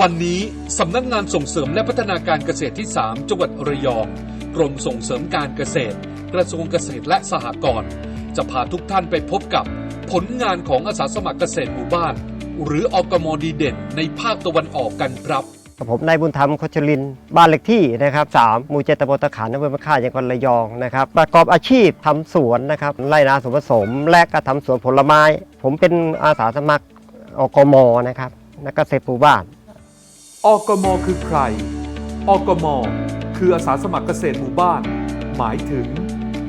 วันนี้สำนักงานส่งเสริมและพัฒนาการเกษตรที่ 3 จังหวัดระยองกรมส่งเสริมการเกษตร กระทรวงเกษตรและสหกรณ์จะพาทุกท่านไปพบกับผลงานของอาสาสมัครเกษตรหมู่บ้าน หรืออกมดีเด่น ในภาคตะวันออกกันครับผมนายบุญธรรมโคชลิน บ้านเลขที่นะครับ3หมู่เจตบตะขานอำเภอมะค่าจังหวัดระยองนะครับ ประกอบอาชีพทำสวนนะครับไร่นาสวนผสม และก็ทำสวนผลไม้ ผมเป็นอาสาสมัครอกมนะครับนักเกษตรหมู่บ้าน อกมคือใคร อกมคืออาสาสมัครเกษตรหมู่บ้าน หมายถึง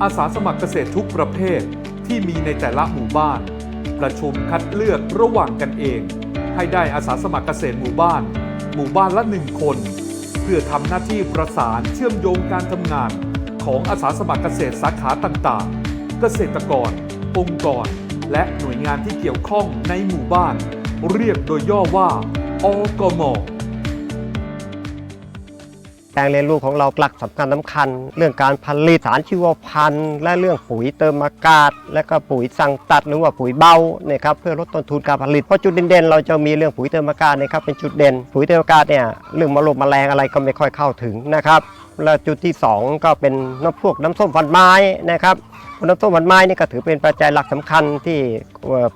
อาสาสมัครเกษตรทุกประเภทที่มีในแต่ละหมู่บ้าน ประชุมคัดเลือกระหว่างกันเอง ให้ได้อาสาสมัครเกษตรหมู่บ้าน หมู่บ้านละหนึ่งคน เพื่อทำหน้าที่ประสานเชื่อมโยงการทำงาน ของอาสาสมัครเกษตรสาขาต่างๆ เกษตรกร องค์กร และหน่วยงานที่เกี่ยวข้องในหมู่บ้าน เรียกโดยย่อว่า อกม ลงเรียนรู้ของเราหลักสำคัญสำคัญ เรื่องการผลิตสารชีวพันธุ์และเรื่องปุ๋ยเติมอากาศ และก็ปุ๋ยสั่งตัดหรือว่าปุ๋ยเบาเนี่ยครับเพื่อลดต้นทุนการผลิตเพราะจุดเด่นๆเราจะมีเรื่องปุ๋ยเติมอากาศนะครับเป็นจุดเด่น ปุ๋ยเติมอากาศเนี่ยเรื่องมะลงแมลงอะไรก็ไม่ค่อยเข้าถึงนะครับและจุดที่สองก็เป็นน้ำพวกน้ำส้มฟันไม้นะครับน้ำส้มฟันไม้นี่ก็ถือเป็นปัจจัยหลักสำคัญที่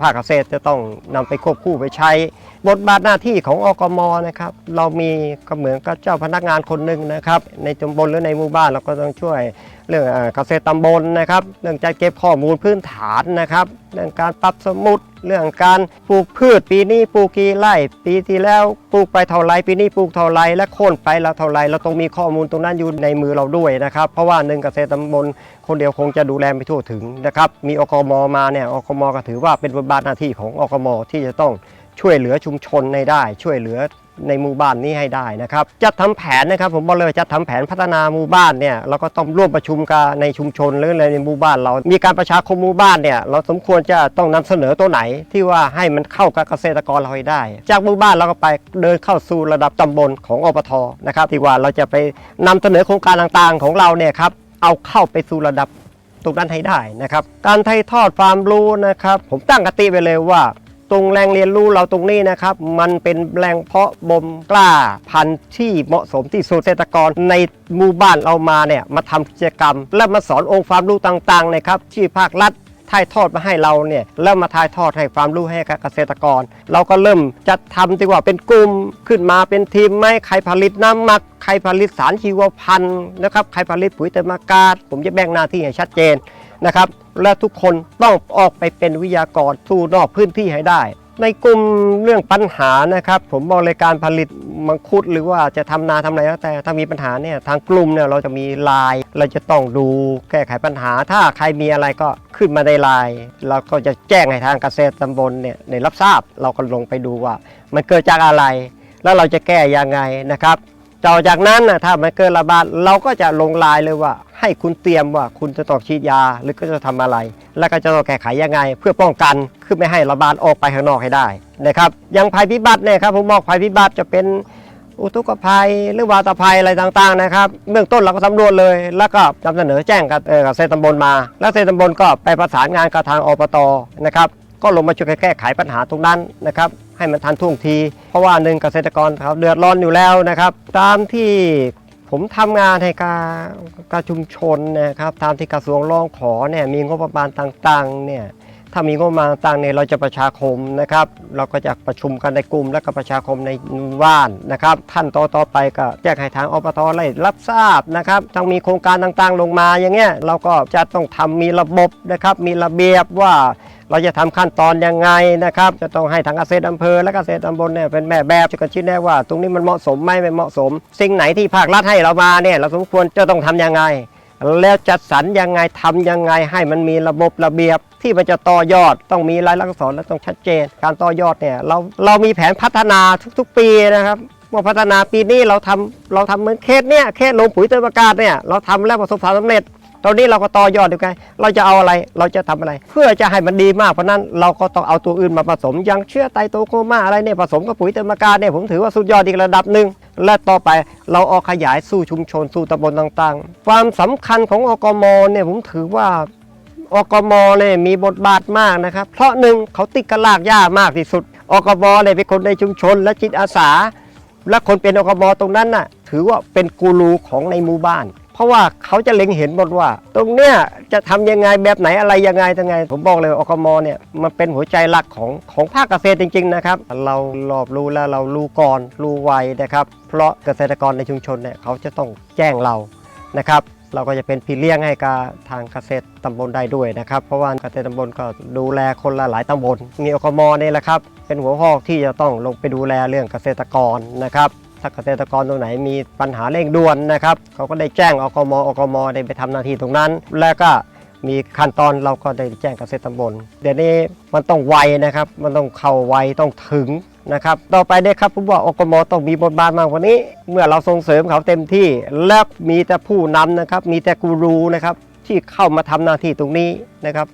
ภาคเกษตรจะต้องนำไปควบคู่ไปใช้ บทบาทหน้าที่ของอกมนะครับ เรามีก็เหมือนกับเจ้าพนักงานคนหนึ่งนะครับ ในตำบลหรือในหมู่บ้านเราก็ต้องช่วยเรื่องเกษตรตำบลนะครับ เรื่องจัดเก็บข้อมูลพื้นฐานนะครับ เรื่องการปรับสมุด เรื่องการปลูกพืช ปีนี้ปลูกกี่ไร่ ปีที่แล้วปลูกไปเท่าไรปีนี้ปลูกเท่าไรและโค่นไปแล้วเท่าไรเราต้องมีข้อมูลตรงนั้นอยู่ในมือเราด้วยนะครับ เพราะว่าหนึ่งเกษตรตำบลคนเดียวคงจะดูแลไม่ทั่วถึงนะครับ มีอกมมาเนี่ยอกมก็ถือว่าเป็นบทบาทหน้าที่ของอกมที่จะต้อง ช่วยเหลือชุมชนในได้ ช่วยเหลือในหมู่บ้านนี้ให้ได้นะครับจัดทำแผนนะครับผมบอกเลยจัดทำแผนพัฒนาหมู่บ้านเนี่ยเราก็ต้องร่วมประชุมกันในชุมชนหรือในหมู่บ้าน เรามีการประชาคมหมู่บ้านเนี่ยเราสมควรจะต้องนำเสนอตัวไหนที่ว่าให้มันเข้ากับเกษตรกรเราให้ได้ จากหมู่บ้านเราก็ไปเดินเข้าสู่ระดับตำบลของอปทนะครับที่ว่าเราจะไปนำเสนอโครงการต่างๆ ของเราเนี่ยครับเอาเข้าไปสู่ระดับตรงนั้นให้ได้นะครับการถ่ายทอดความรู้นะครับผมตั้งกติไปเลยว่า ตรงแรงเรียนรู้เราตรงนี้นะครับ มันเป็นแหล่งเพาะบ่มกล้าพันธุ์ที่เหมาะสมที่สุดเกษตรกรในหมู่บ้านเรามาเนี่ยมาทำกิจกรรม และมาสอนองค์ความรู้ต่างๆนะครับที่ภาครัฐถ่ายทอดมาให้เราเนี่ยแล้วมาถ่ายทอดให้ความรู้ให้กับเกษตรกร เราก็เริ่มจัดทำดีกว่าเป็นกลุ่มขึ้นมาเป็นทีมไหมใครผลิตน้ำหมัก ใครผลิตสารชีวพันธุ์นะครับใครผลิตปุ๋ยเติมอากาศ ผมจะแบ่งหน้าที่ให้ชัดเจน นะครับ และทุกคนต้องออกไปเป็นวิทยากรสู่นอกพื้นที่ให้ได้ ในกลุ่มเรื่องปัญหานะครับ ผมบอกเลยการผลิตมังคุดหรือว่าจะทำนาทำอะไรแล้วแต่ถ้ามีปัญหาเนี่ยทางกลุ่มเนี่ยเราจะมีไลน์เราจะต้องดูแก้ไขปัญหา ถ้าใครมีอะไรก็ขึ้นมาในไลน์เราก็จะแจ้งให้ทางเกษตรตำบลเนี่ยได้รับทราบเราก็ลงไปดูว่า มันเกิดจากอะไร แล้วเราจะแก้ยังไงนะครับ ต่อจากนั้นนะถ้ามันเกิดระบาดเราก็จะลงลายเลยว่า ให้คุณเตรียมว่าคุณจะต้องฉีดยาหรือก็จะทำอะไร แล้วก็จะต้องแก้ไขยังไง เพื่อป้องกันคือไม่ให้ระบาดออกไปข้างนอกให้ได้นะครับอยังภัยพิบัติเนี่ยครับผมบอกภัยพิบัติจะเป็นอุทกภัยหรือวาตภัยอะไรต่างๆนะครับเบื้องต้นเราก็สำรวจเลย แล้วก็นำเสนอแจ้งกับเกับเซตำบลมา แล้วเซตำบลก็ไปประสานงานกับทางอบตนะครับ ก็ลงมาช่วยแก้ไขปัญหาตรงนั้นนะครับให้มันทันท่วงที เพราะว่าหนึ่งเกษตรกรเขาเดือดร้อนอยู่แล้วนะครับ ตามที่ผมทำงานให้กับกับชุมชนนะครับตามที่กระทรวงร้องขอเนี่ยมีงบประมาณต่างๆเนี่ย ถ้ามีงบมาต่างเนี่ยเราจะประชาคมนะครับ เราก็จะประชุมกันในกลุ่มและก็ประชาคมในว่านนะครับขั้นต่อต่อไปก็แจ้งให้ทางอบตไล่รับทราบนะครับต้องมีโครงการต่างๆลงมาอย่างเงี้ยเราก็จะต้องทำมีระบบนะครับมีระเบียบว่าเราจะทำขั้นตอนยังไงนะครับ จะต้องให้ทางเกษตรอำเภอและเกษตรตำบลเนี่ยเป็นแม่แบบจะกระชี้แน่ว่า ตรงนี้มันเหมาะสมไหมไม่เหมาะสม สิ่งไหนที่ภาครัฐให้เรามาเนี่ยเราสมควรจะต้องทำยังไง แล้วจัดสรรยังไงทำยังไงให้มันมีระบบระเบียบ ที่มันจะต่อยอดต้องมีรายลักษณ์อักษรและต้องชัดเจน การต่อยอดเนี่ยเราเรามีแผนพัฒนาทุก ๆ ปีนะครับว่าพัฒนาปีนี้เราทำเราทำเหมือนเคสเนี่ยเคสลงปุ๋ยเติมอากาศเนี่ยเราทำแล้วประสบความสำเร็จ ตอนนี้เราก็ต่อยอดดูไงเราจะเอาอะไรเราจะทำอะไร เพื่อจะให้มันดีมากเพราะนั้นเราก็ต้องเอาตัวอื่นมาผสมอย่างเชื่อไตโตโคมาอะไรเนี่ยผสมกับปุ๋ยเติมอากาศเนี่ยผมถือว่าสุดยอดอีกระดับหนึ่งและต่อไปเราออกขยายสู่ชุมชนสู่ตำบลต่างๆ ความสำคัญของอกมเนี่ยผมถือว่าอกมเนี่ยมีบทบาทมากนะครับ เพราะหนึ่งเขาติดกระลากหญ้ามากที่สุดอกมเนี่ยเป็นคนในชุมชน และจิตอาสา และคนเป็นอกมตรงนั้นน่ะถือว่าเป็นกูรูของในหมู่บ้าน เพราะว่าเขาจะเล็งเห็นหมดว่า ตรงเนี้ยจะทำยังไงแบบไหนอะไรยังไงยังไง ผมบอกเลยอกมเนี่ยมันเป็นหัวใจหลักของของภาคเกษตรจริง ๆ นะครับ เรารอบรู้แล้วเรารู้ก่อนรู้ไวนะครับ เพราะเกษตรกรในชุมชนเนี่ยเขาจะต้องแจ้งเรานะครับเราก็จะเป็นพี่เลี้ยงให้กับทางเกษตรตำบลได้ด้วยนะครับ เพราะว่าเกษตรตำบลก็ดูแลคนละหลายตำบลมีอกมนี่แหละครับ เป็นหัวหอกที่จะต้องลงไปดูแลเรื่องเกษตรกรนะครับ ถ้าเกษตรกรตรงไหนมีปัญหาเร่งด่วนนะครับเขาก็ได้แจ้งอกมอกมได้ไปทำหน้าที่ตรงนั้น แล้วก็มีขั้นตอนเราก็ได้แจ้งเกษตรตำบลเดี๋ยวนี้มันต้องไวนะครับ มันต้องเข้าไวต้องถึงนะครับ ต่อไปเนี่ยครับผมว่าอกมต้องมีบทบาทมากกว่านี้ เมื่อเราส่งเสริมเขาเต็มที่ และมีแต่ผู้นำนะครับ มีแต่กูรูนะครับที่เข้ามาทำหน้าที่ตรงนี้นะครับ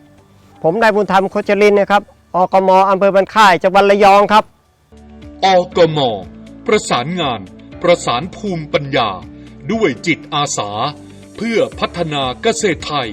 ผมนายบุญธรรมโคชลินนะครับอกมอำเภอบันค่ายจังหวัดระยองครับอกม ประสานงาน ประสานภูมิปัญญา ด้วยจิตอาสา เพื่อพัฒนาเกษตรไทย